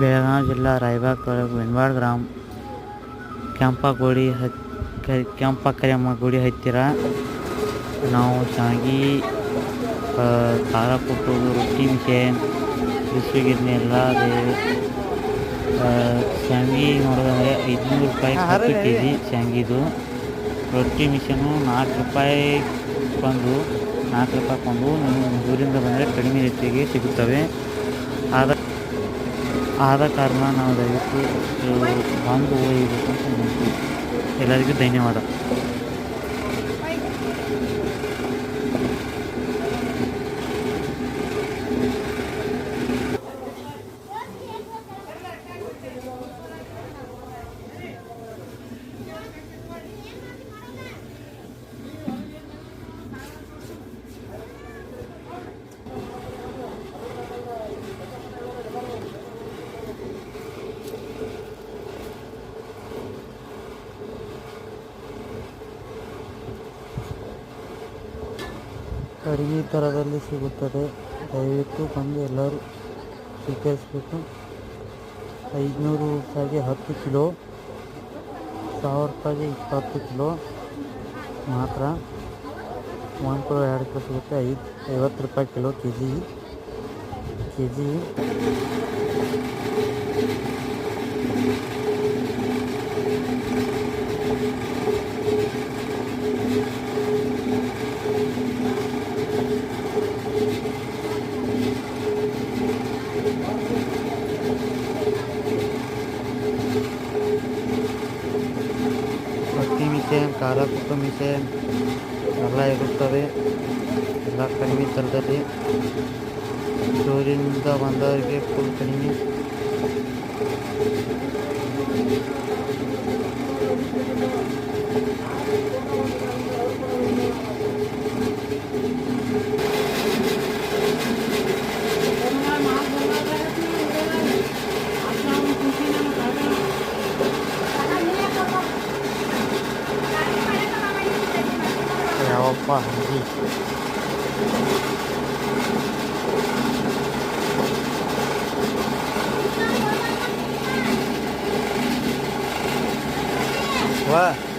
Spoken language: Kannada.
ಬೆಳಗಾವಿ ಜಿಲ್ಲಾ ರಾಯಬಾಗ್ ತಾಲೂಕು ಗ್ರಾಮ ಕೆಂಪ ಗುಡಿ ಹತ್ ಕೆಂಪ ಕರಿಯಮ್ಮ ಗುಡಿ ಹತ್ತಿರ ನಾವು ಸಾಗಿ ಖಾರ ಕೊಟ್ಟೋದು ರೊಟ್ಟಿ ಮಿಷನ್ ಬಿಸಿಗಿರ್ನಿ ಎಲ್ಲ ಅದೇ ಶಾಂಗಿ ನೋಡೋದಂದರೆ ಐದುನೂರು ರೂಪಾಯಿ ಹತ್ತು ಕೆ ಜಿ ಶಾಂಗಿದು. ರೊಟ್ಟಿ ಮಿಷನು ನಾಲ್ಕು ರೂಪಾಯಿ ಬಂದು, ನಾಲ್ಕು ರೂಪಾಯಿ ಕೊಂಡು ನಮ್ಮ ಊರಿಂದ ಬಂದರೆ ಕಡಿಮೆ ರೇಟಿಗೆ ಸಿಗುತ್ತವೆ. ಆದ ಆದ ಕಾರಣ ನಾವು ದಯವಿಟ್ಟು ಬಂದು ಒಯ್ಯಬೇಕು ಅಂತ ಎಲ್ಲರಿಗೂ ಧನ್ಯವಾದ. ಕಡಿಮೆ ಥರದಲ್ಲಿ ಸಿಗುತ್ತದೆ. ದಯವಿಟ್ಟು ಬಂದು ಎಲ್ಲರೂ ಸ್ವೀಕರಿಸಬೇಕು. ಐದುನೂರು ರೂಪಾಯಿಗೆ ಹತ್ತು ಕಿಲೋ ಸಾವಿರ ರೂಪಾಯಿಗೆ ಇಪ್ಪತ್ತು ಕಿಲೋ ಮಾತ್ರ. ಒಂದು ಕಿಲೋ ಎರಡು ಕಿಲೋ ಸಿಗುತ್ತೆ. ಐದು, ಐವತ್ತು ರೂಪಾಯಿ kilo K G K G ರೊಟ್ಟಿ ಮಿಷನ್ ಖಾರ ಕುಟ್ಟು ಮಿಷನ್ ಎಲ್ಲ ಇರುತ್ತವೆ. ಎಲ್ಲ ಕಡಿಮೆ ದರದಲ್ಲಿ ದೂರಿಂದ ಬಂದವರಿಗೆ ಫುಲ್ ಕಡಿಮೆ Lupa 喂